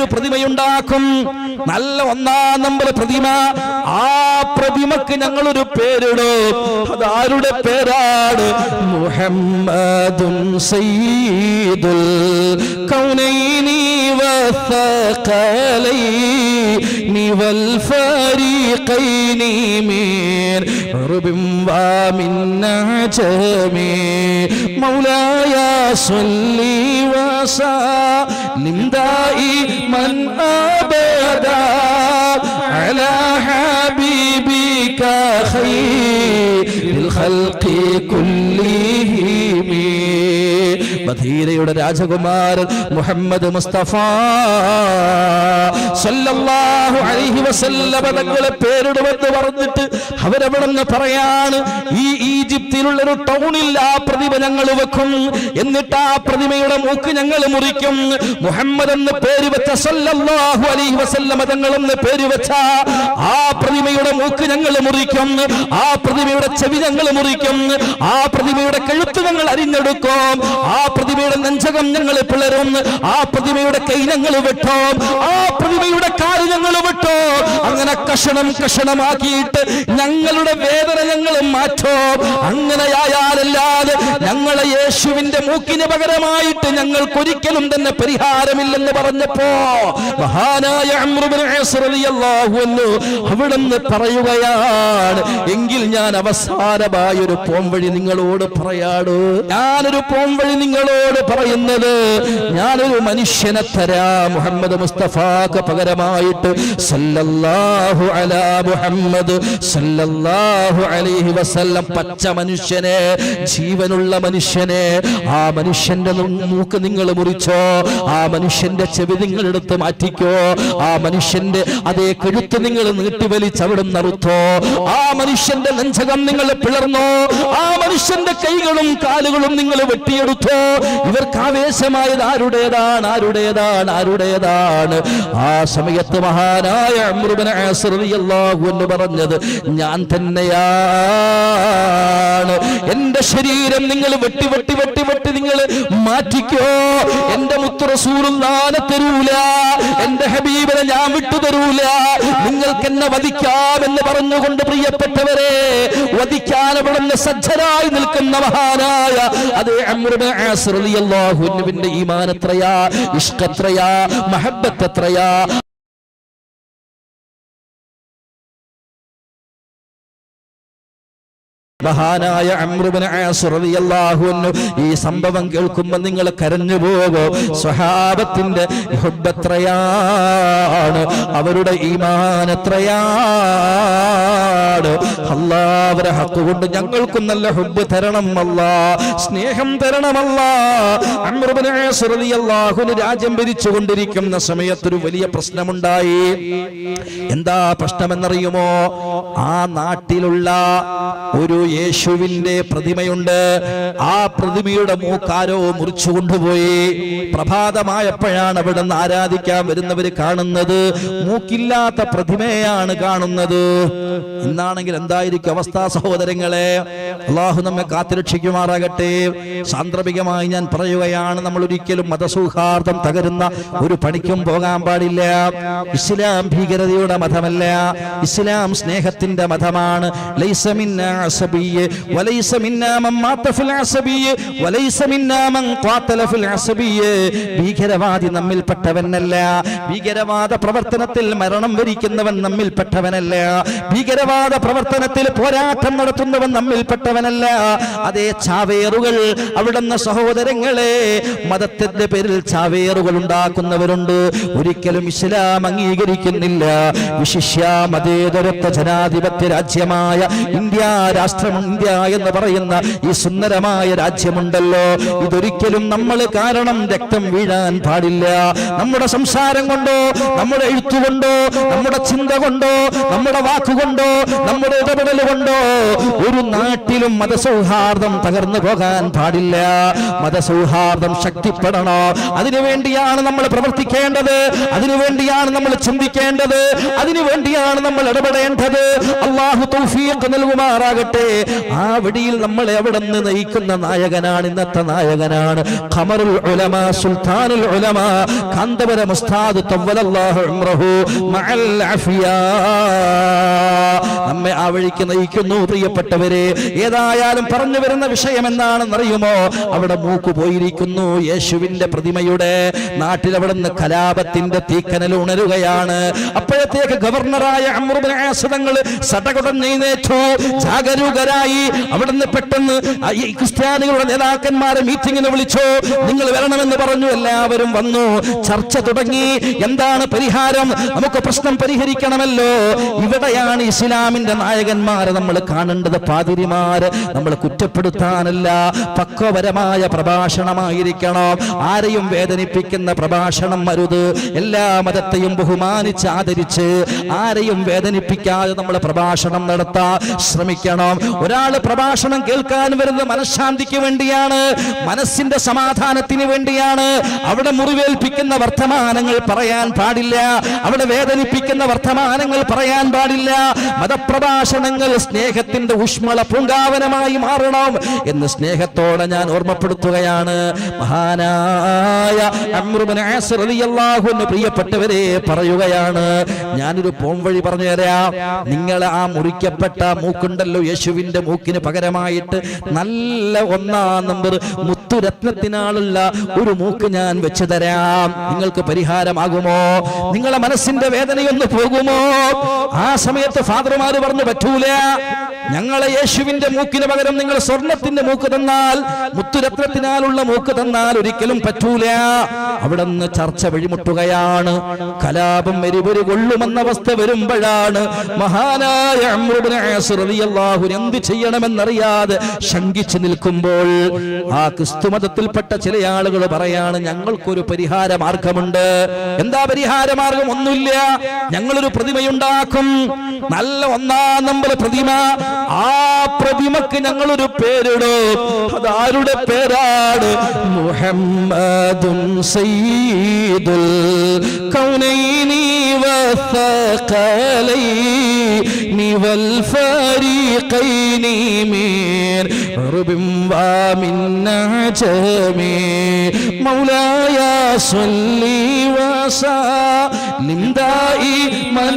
ഞങ്ങളൊരു പ്രതിമയുണ്ടാക്കും. നല്ല ഒന്നാം നമ്പർ പ്രതിമ. ആ പ്രതിമക്ക് ഞങ്ങളൊരു പേരിടും. അതാരുടെ പേരാണ്? മുഹമ്മദും സയ്യിദുൽ കൗനൈനി വസഖലൈനി വൽ ഫരീഖൈനി മീൻ. വാ വമിൻ ജമീ. മൗലായ സല്ലി നിന്ദായി മൻ അബദ ابدا على حبيبك خير الخلق كلهم. മദീനയുടെ രാജകുമാരൻ മുഹമ്മദ് മുസ്തഫ സല്ലല്ലാഹു അലൈഹി വസല്ലമ തങ്ങളെ പേരിടുമെന്ന് പറഞ്ഞിട്ട് അവരവിടെന്ന് പറയാണ് ഈ ഈജിപ്തിലുള്ള ഒരു ടൗണിൽ ആ പ്രതിമ ഞങ്ങൾ വെക്കും. എന്നിട്ട് ആ പ്രതിമയുടെ മൂക്ക് ഞങ്ങൾ മുറിക്കും. മുഹമ്മദ് എന്ന് പേര് വെച്ച സല്ലല്ലാഹു അലൈഹി വസല്ലമ തങ്ങൾ എന്ന് പേര് വെച്ച ആ പ്രതിമയുടെ മൂക്ക് ഞങ്ങൾ മുറിക്കും. ആ പ്രതിമയുടെ ചെവി ഞങ്ങൾ മുറിക്കും. ആ പ്രതിമയുടെ കഴുത്ത് ഞങ്ങൾ അരിഞ്ഞെടുക്കും. ആ പ്രതിമയുടെ നെഞ്ചകം ഞങ്ങൾ പിളരും. ആ പ്രതിമയുടെ കൈ ഞങ്ങൾ വെട്ടും. ആ പ്രതിമയുടെ കാൽ ഞങ്ങൾ വിട്ടോ. അങ്ങനെ കഷണം കഷണമാക്കിയിട്ട് ഞങ്ങളുടെ വേദന ഞങ്ങൾ മാറ്റോ. ഞങ്ങളെ യേശുവിന്റെ മൂക്കിന് പകരമായിട്ട് ഞങ്ങൾക്ക് ഒരിക്കലും തന്നെ പരിഹാരമില്ലെന്ന് പറഞ്ഞപ്പോ മഹാനായ അവിടുന്ന് പറയുകയാണ് എങ്കിൽ ഞാൻ അവസാനമായ ഒരു പോംവഴി നിങ്ങളോട് പറയാടോ ഞാനൊരു പോംവഴി നിങ്ങളോട് പറയുന്നത് ഞാനൊരു മനുഷ്യനെ തരാ മുഹമ്മദ് മുസ്തഫാക്ക് പകരമായിട്ട് സല്ലല്ലാഹു അലാ മുഹമ്മദ് സല്ലല്ലാഹു അലൈഹി വസല്ലം. പച്ച മനുഷ്യനെ ജീവനുള്ള മനുഷ്യനെ ആ മനുഷ്യന്റെ മൂക്ക് നിങ്ങൾ മുറിച്ചോ ആ മനുഷ്യന്റെ ചെവി നിങ്ങൾ എടുത്ത് മാറ്റിക്കോ ആ മനുഷ്യന്റെ അതേ കഴുത്ത് നിങ്ങൾ നീട്ടിവലിച്ച് അവിടെ നറുത്തോ ആ മനുഷ്യന്റെ ലഞ്ചകം നിങ്ങൾ പിളർന്നോ ആ മനുഷ്യന്റെ കൈകളും കാലുകളും നിങ്ങൾ വെട്ടിയെടുത്തോ. ഇവർക്ക് ആവേശമായത് ആരുടേതാണ് ആരുടേതാണ് ആരുടേതാണ്? ആ സമയത്ത് മഹാനായ അൻഹു പറഞ്ഞത് ഞാൻ തന്നെയാണ്. എന്റെ ശരീരം നിങ്ങൾ വെട്ടി വെട്ടി വെട്ടി വെട്ടി വെട്ടി നിങ്ങൾ മാറ്റിക്കോ. എന്റെ മുത്തു നാളെ തരൂല. എന്റെ ഹബീബിനെ ഞാൻ വിട്ടു തരൂല. നിങ്ങൾക്ക് എന്നെ വധിക്കാമെന്ന് പറഞ്ഞുകൊണ്ട് പ്രിയപ്പെട്ടവരെ വധിക്കാൻ അവിടുന്ന് സജ്ജരായി നിൽക്കുന്ന മഹാനായ അതേ അമ്രുബിൻ ആസിർ റളിയല്ലാഹു അൻഹുവിന്റെ ഈമാൻ എത്രയാ ഇഷ്ക് എത്രയാ മഹബത്ത് എത്രയാ മഹാനായ ഈ സംഭവം കേൾക്കുമ്പോ നിങ്ങൾ കരഞ്ഞു പോകോ. സ്വഹാബത്തിന്റെ ഹുബത്രയാണ് അവരുടെ ഈമാനത്രയാണ് അല്ലാ അവരെ ഹക്ക് കൊണ്ട് ഞങ്ങൾക്കും നല്ല ഹുബ് തരണം അല്ലാ. സ്നേഹം തരണമല്ല റളിയല്ലാഹുവിന് രാജ്യം ഭരിച്ചുകൊണ്ടിരിക്കുന്ന സമയത്ത് ഒരു വലിയ പ്രശ്നമുണ്ടായി. എന്താ പ്രശ്നമെന്നറിയുമോ? ആ നാട്ടിലുള്ള ഒരു യേശുവിന്റെ പ്രതിമയുണ്ട്. ആ പ്രതിമയുടെ മൂക്കാരോ മുറിച്ചു കൊണ്ടുപോയി. പ്രഭാതമായപ്പോഴാണ് അവിടെ നിന്ന് ആരാധിക്കാൻ വരുന്നവര് കാണുന്നത്. മൂക്കില്ലാത്ത പ്രതിമയാണ് കാണുന്നത്. ഇന്നാണെങ്കിൽ എന്തായിരിക്കും അവസ്ഥ സഹോദരങ്ങളെ? അള്ളാഹു നമ്മെ കാത്തുരക്ഷിക്കുമാറാകട്ടെ. സാന്ദർഭികമായി ഞാൻ പറയുകയാണ് നമ്മൾ ഒരിക്കലും മതസൗഹാർദ്ദം തകരുന്ന ഒരു പണിക്കും പോകാൻ പാടില്ല. ഇസ്ലാം ഭീകരതയുടെ മതമല്ല. ഇസ്ലാം സ്നേഹത്തിന്റെ മതമാണ്. ലൈസമിൻ അസബിയ്യ് വലൈസ മിന്നാ മൻ മാത ഫിൽ അസബിയ്യ് വലൈസ മിന്നാ മൻ ഖാതല ഫിൽ അസബിയ്യ് ഭീകരവാദി നമ്മിൽപ്പെട്ടവനല്ല ഭീകരവാദ പ്രവർത്തനത്തിൽ മരണം വരിക്കുന്നവൻ നമ്മിൽപ്പെട്ടവനല്ല ഭീകരവാദ പ്രവർത്തനത്തിൽ പോരാട്ടം നടത്തുന്നവൻ നമ്മിൽപ്പെട്ടവനല്ല അതേ ചാവേറുകൾ അവിടുന്ന് സഹോദരങ്ങളെ മതത്തിന്റെ പേരിൽ ചാവേറുകൾ ഉണ്ടാക്കുന്നവരുണ്ട്. ഒരിക്കലും ഇസ്ലാം അംഗീകരിക്കുന്നില്ല. വിശിഷ്യ മതേതരത്വ ജനാധിപത്യ രാജ്യമായ ഇന്ത്യ രാഷ്ട്രം ഇന്ത്യ എന്ന് പറയുന്ന ഈ സുന്ദരമായ രാജ്യമുണ്ടല്ലോ. ഇതൊരിക്കലും നമ്മൾ കാരണം രക്തം വീഴാൻ പാടില്ല. നമ്മുടെ സംസാരം കൊണ്ടോ നമ്മുടെ എഴുത്തുകൊണ്ടോ നമ്മുടെ ചിന്ത കൊണ്ടോ നമ്മുടെ വാക്കുകൊണ്ടോ നമ്മുടെ ഇടപെടൽ കൊണ്ടോ ഒരു നാട്ടിലും മതസൗഹാർദ്ദം തകർന്നു പോകാൻ പാടില്ല. മതസൗഹാർദ്ദം ശക്തിപ്പെടണോ? അതിനുവേണ്ടിയാണ് നമ്മൾ പ്രവർത്തിക്കേണ്ടത്. അതിനുവേണ്ടിയാണ് നമ്മൾ ചിന്തിക്കേണ്ടത്. അതിനുവേണ്ടിയാണ് നമ്മൾ ഇടപെടേണ്ടത്. അള്ളാഹു തൗഫീഖ് നൽകുമാറാകട്ടെ. ആ വഴിയിൽ നമ്മളെ അവിടെ നിന്ന് നയിക്കുന്ന നായകനാണ് ഇന്നത്തെ നായകനാണ്. ഖമറുൽ ഉലമ സുൽത്താനുൽ ഉലമ കാന്തപുര മുസ്താദ് തവ്വലല്ലാഹു ഉംറഹു മഅൽ അഫിയാ. നമ്മെ ആ വഴിക്ക് നയിക്കുന്നു പ്രിയപ്പെട്ടവരെ. ഏതായാലും പറഞ്ഞു വരുന്ന വിഷയം എന്താണെന്നറിയുമോ അവിടെ മൂക്ക് പോയിരിക്കുന്നു യേശുവിന്റെ പ്രതിമയുടെ നാട്ടിൽ അവിടെ നിന്ന് കലാപത്തിന്റെ തീക്കനൽ ഉണരുകയാണ്. അപ്പോഴത്തേക്ക് ഗവർണറായ അമൃതങ്ങൾ സടകുടഞ്ഞേറ്റു ജാഗരൂകരായി അവിടുന്ന് പെട്ടെന്ന് ഈ ക്രിസ്ത്യാനികളുടെ നേതാക്കന്മാരെ മീറ്റിംഗിന് വിളിച്ചു. നിങ്ങൾ വരണമെന്ന് പറഞ്ഞു. എല്ലാവരും വന്നു. ചർച്ച തുടങ്ങി. എന്താണ് പരിഹാരം? നമുക്ക് പ്രശ്നം പരിഹരിക്കണമല്ലോ. ഇവിടെയാണ് ഇസ്ലാമിന്റെ നായകന്മാരെ നമ്മൾ കാണേണ്ടത്. പാതിരിമാര് നമ്മൾ കുറ്റപ്പെടുത്താനല്ല. പക്വപരമായ പ്രഭാഷണമായിരിക്കണം. ആരെയും വേദനിപ്പിക്കുന്ന പ്രഭാഷണം അരുത്. എല്ലാ മതത്തെയും ബഹുമാനിച്ച് ആദരിച്ച് ആരെയും വേദനിപ്പിക്കാതെ നമ്മൾ പ്രഭാഷണം നടത്താൻ ശ്രമിക്കണം. ഒരാൾ പ്രഭാഷണം കേൾക്കാൻ വരുന്നത് മനഃശാന്തിക്ക് വേണ്ടിയാണ് മനസ്സിന്റെ സമാധാനത്തിന് വേണ്ടിയാണ്. അവിടെ മുറിവേൽപ്പിക്കുന്ന വർത്തമാനങ്ങൾ പറയാൻ പാടില്ല അവിടെ വേദനിപ്പിക്കുന്ന വർത്തമാനങ്ങൾ പറയാൻ പാടില്ല. മതപ്രഭാഷണങ്ങൾ സ്നേഹത്തിന്റെ ഊഷ്മള പൂങ്കാവനമായി മാറണം എന്ന് സ്നേഹത്തോടെ ഞാൻ ഓർമ്മപ്പെടുത്തുകയാണ്. മഹാനായ പ്രിയപ്പെട്ടവരെ പറയുകയാണ് ഞാനൊരു പോംവഴി പറഞ്ഞുതരാം നിങ്ങൾ ആ മുറിക്കപ്പെട്ട മൂക്കുണ്ടല്ലോ യേശുവിന്റെ മൂക്കിന് പകരമായിട്ട് നല്ല ഒന്നാം നമ്പർ മുത്തുരത്നത്തിനാളുള്ള ഒരു മൂക്ക് ഞാൻ വെച്ചു തരാം. നിങ്ങൾക്ക് പരിഹാരമാകുമോ? നിങ്ങളെ മനസ്സിന്റെ വേദനയൊന്ന് പോകുമോ? ആ സമയത്ത് ഫാദർമാര് പറഞ്ഞു പറ്റൂല. ഞങ്ങളെ യേശുവിന്റെ മൂക്കിന് പകരം നിങ്ങൾ സ്വർണത്തിന്റെ മൂക്ക് തന്നാൽ മുത്തുരത്നത്തിനാലുള്ള മൂക്ക് തന്നാൽ ഒരിക്കലും പറ്റൂല. അവിടെ നിന്ന് ചർച്ച വഴിമുട്ടുകയാണ്. കലാപം എരിപൊരി കൊള്ളുമെന്ന അവസ്ഥ വരുമ്പോഴാണ് മഹാനായ അമ്രുബ്നു എന്ത് ചെയ്യണമെന്നറിയാതെ ശങ്കിച്ചു നിൽക്കുമ്പോൾ ആ ക്രിസ്തു മതത്തിൽപ്പെട്ട ചില ആളുകൾ പറയാണ് ഞങ്ങൾക്കൊരു പരിഹാര മാർഗമുണ്ട് എന്താ പരിഹാര മാർഗം ഒന്നുമില്ല. ഞങ്ങളൊരു പ്രതിമയുണ്ടാക്കും. നല്ല ഒന്നാം നമ്പർ പ്രതിമ. ആ പ്രതിമക്ക് ഞങ്ങളൊരു പേരിടും. അതാരുടെ പേരാണ്? മുഹമ്മദും സയ്യിദുൽ കൗനൈനി ദായിമൻ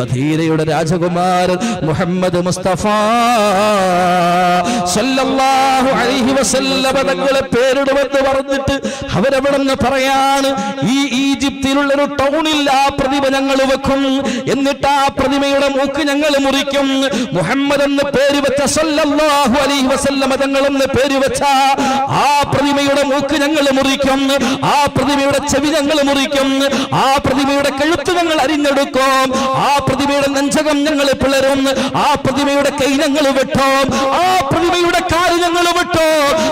മദീനയുടെ രാജകുമാരൻ മുഹമ്മദ് മുസ്തഫ. സല്ലല്ലാഹു അലൈഹി വസല്ലമ തങ്ങളെ പേരിടുമെന്ന് പറഞ്ഞിട്ട് അവരവിടെ നിന്ന് പറയാണ്? ഈ ഈജിപ്തിലുള്ള ഒരു ടൗണിൽ ആ പ്രതിമ ഞങ്ങൾ വെക്കും. എന്നിട്ട് ആ പ്രതിമയുടെ മൂക്ക് ഞങ്ങൾ മുറിക്കും. മുഹമ്മദ് എന്ന് പേര് വെച്ച സല്ലല്ലാഹു അലൈഹി വസല്ലമ തങ്ങൾ എന്ന് പേര് വെച്ച ആ പ്രതിമയുടെ മൂക്ക് ഞങ്ങൾ മുറിക്കും. ആ പ്രതിമയുടെ ചെവി ഞങ്ങൾ മുറിക്കും. ആ പ്രതിമയുടെ കഴുത്ത് ഞങ്ങൾ അരിഞ്ഞെടുക്കും. ആ പ്രതിമയുടെ നെഞ്ചകം ഞങ്ങൾ പിളരും. ആ പ്രതിമയുടെ കൈ ഞങ്ങൾ വെട്ടും. ആ പ്രതിമയുടെ കാൽ ഞങ്ങൾ വിട്ടോ.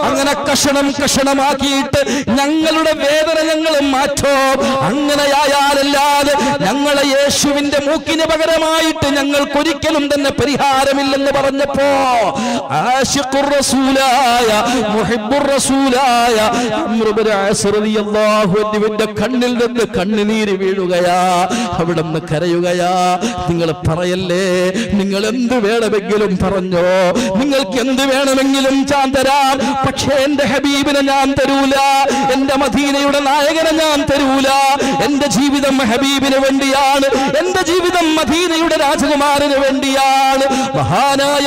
അങ്ങനെ കഷണം കഷണമാക്കിയിട്ട് ഞങ്ങളുടെ വേദന ഞങ്ങൾ മാറ്റോ. അങ്ങനെയായാലല്ലാതെ ഞങ്ങളെ യേശുവിന്റെ മൂക്കിന് പകരമായിട്ട് ഞങ്ങൾക്ക് ഒരിക്കലും തന്നെ പരിഹാരമില്ലെന്ന് പറഞ്ഞപ്പോ റസൂലായ റസൂലായ കണ്ണിൽ നിന്ന് കണ്ണുനീര് വീഴുകയാ. അവിടെ നിന്ന് കരയുകയാ. നിങ്ങൾ പറയല്ലേ? നിങ്ങൾ എന്ത് വേണമെങ്കിലും പറഞ്ഞോ? നിങ്ങൾക്ക് എന്ത് വേണമെങ്കിലും ഞാൻ തരാം. പക്ഷേ എന്റെ ഹബീബിനെ ഞാൻ തരൂല. എന്റെ മദീനയുടെ നായകനെ ഞാൻ തരൂല. എന്റെ ജീവിതം ഹബീബിന് വേണ്ടിയാണ്. എന്റെ ജീവിതം മദീനയുടെ രാജകുമാരന് വേണ്ടിയാണ്. മഹാനായ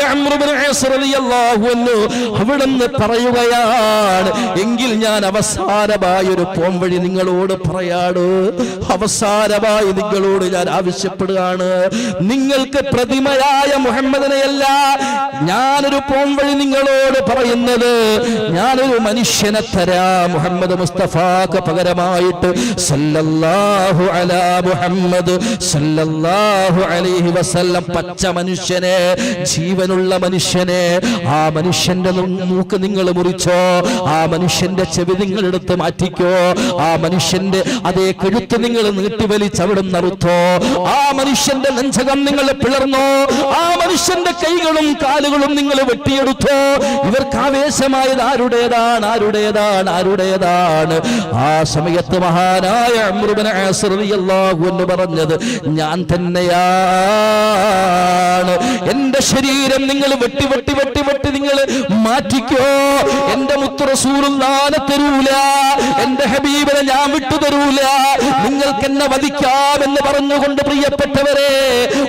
അവിടുന്ന് പറയുകയാണ് എങ്കിൽ ഞാൻ അവസാനമായി ഒരു പോംവഴി നിങ്ങളോട് പറയാട്? അവസാനമായി നിങ്ങളോട് ഞാൻ ആവശ്യപ്പെടുകയാണ്. നിങ്ങൾക്ക് പ്രതിമയായ മുഹമ്മദിനെയല്ല ഞാനൊരു പോംവഴി നിങ്ങളോട് പറയുന്നത് ഞാനൊരു മനുഷ്യനെ തരാ. മുഹമ്മദ് മുസ്തഫാക്ക് പകരമായിട്ട് സല്ലല്ലാഹു അലാ മുഹമ്മദ് സല്ലല്ലാഹു അലൈഹി വസല്ലം. പച്ച മനുഷ്യനെ ജീവനുള്ള മനുഷ്യനെ ആ മനുഷ്യന്റെ മൂക്ക് നിങ്ങൾ മുറിച്ചോ ആ മനുഷ്യന്റെ ചെവി നിങ്ങൾ എടുത്ത് മാറ്റിക്കോ ആ മനുഷ്യന്റെ അതേ കഴുത്ത് നിങ്ങൾ നീട്ടി വലിച്ച് ആ മനുഷ്യൻ മനുഷ്യന്റെ ലഞ്ചകം നിങ്ങൾ പിളർന്നോ? ആ മനുഷ്യന്റെ കൈകളും കാലുകളും നിങ്ങൾ വെട്ടിയെടുത്തോ? ഇവർക്ക് ആവേശമായത് ആരുടേതാണ്? ആരുടേതാണ്? ആരുടേതാണ്? ആ സമയത്ത് മഹാനായ അൻഹു പറഞ്ഞത് ഞാൻ തന്നെയാണ്. എന്റെ ശരീരം നിങ്ങൾ വെട്ടി വെട്ടി വെട്ടി വെട്ടി നിങ്ങൾ മാറ്റിക്കോ. എന്റെ മുത്തു റസൂലുള്ളാനെ തരൂല. എന്റെ ഹബീബിനെ ഞാൻ വിട്ടു തരൂല നിങ്ങൾക്ക് എന്നെ വധിക്കാമെന്ന് പറഞ്ഞുകൊണ്ട് പ്രിയപ്പെട്ടവരെ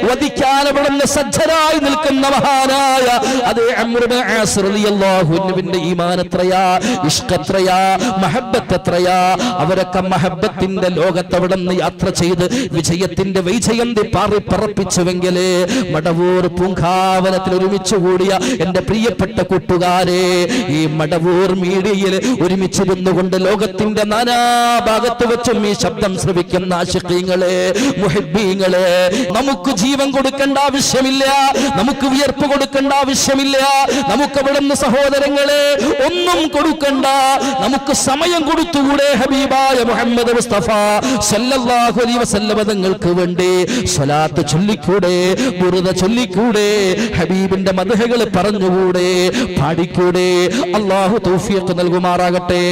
വധിക്കാൻ അവിടുന്ന് സജ്ജരായി നിൽക്കുന്ന മഹാനായ അതേ അമ്രുബിൻ ഈമാനത്രയാ ഇഷ്കത്രയാ അൻഹുവിന്റെ ഈമാൻ എത്രയാ ഇഷ്ക് എത്രയാ മഹബത്ത് എത്രയാ? അവരൊക്കെ മഹബത്തിന്റെ ലോകത്ത് അവിടെ നിന്ന് യാത്ര ചെയ്ത് വിജയത്തിന്റെ വൈജയന്തി പാറി പറപ്പിച്ചുവെങ്കിൽ മടവൂർ പൂങ്കാവനത്തിൽ ഒരുമിച്ച് കൂടിയ എന്റെ പ്രിയപ്പെട്ട കൂട്ടുകാരെ ഈ മടവൂർ മീഡിയയിൽ ഒരുമിച്ചിരുന്നുകൊണ്ട് ലോകത്തിന്റെ നാനാഭാഗത്ത് വെച്ചും ഈ ശബ്ദം ശ്രവിക്കുന്ന ആശിക്കീങ്ങളെ മുഹിബീങ്ങളെ നമുക്ക് ജീവൻ കൊടുക്കേണ്ട ആവശ്യമില്ല. നമുക്ക് വിയർപ്പ് കൊടുക്കേണ്ട ആവശ്യമില്ല. നമുക്ക് അവിടുന്ന് സഹോദരങ്ങളെ ഒന്നും കൊടുക്കണ്ട. നമുക്ക് സമയം കൊടുത്തുകൂടെ ഹബീബായ മുഹമ്മദ് മുസ്തഫ. സല്ലല്ലാഹു അലൈഹി വസല്ലമ തങ്ങൾക്ക് വേണ്ടി സ്വലാത്ത് ചൊല്ലിക്കൂടെ ബുറുദ ചൊല്ലിക്കൂടെ ഹബീബിന്റെ മദഹകൾ പറഞ്ഞുകൂടെ പാടിക്കൂടെ. അള്ളാഹു തൗഫീഖ് നൽകുമാറാകട്ടെ.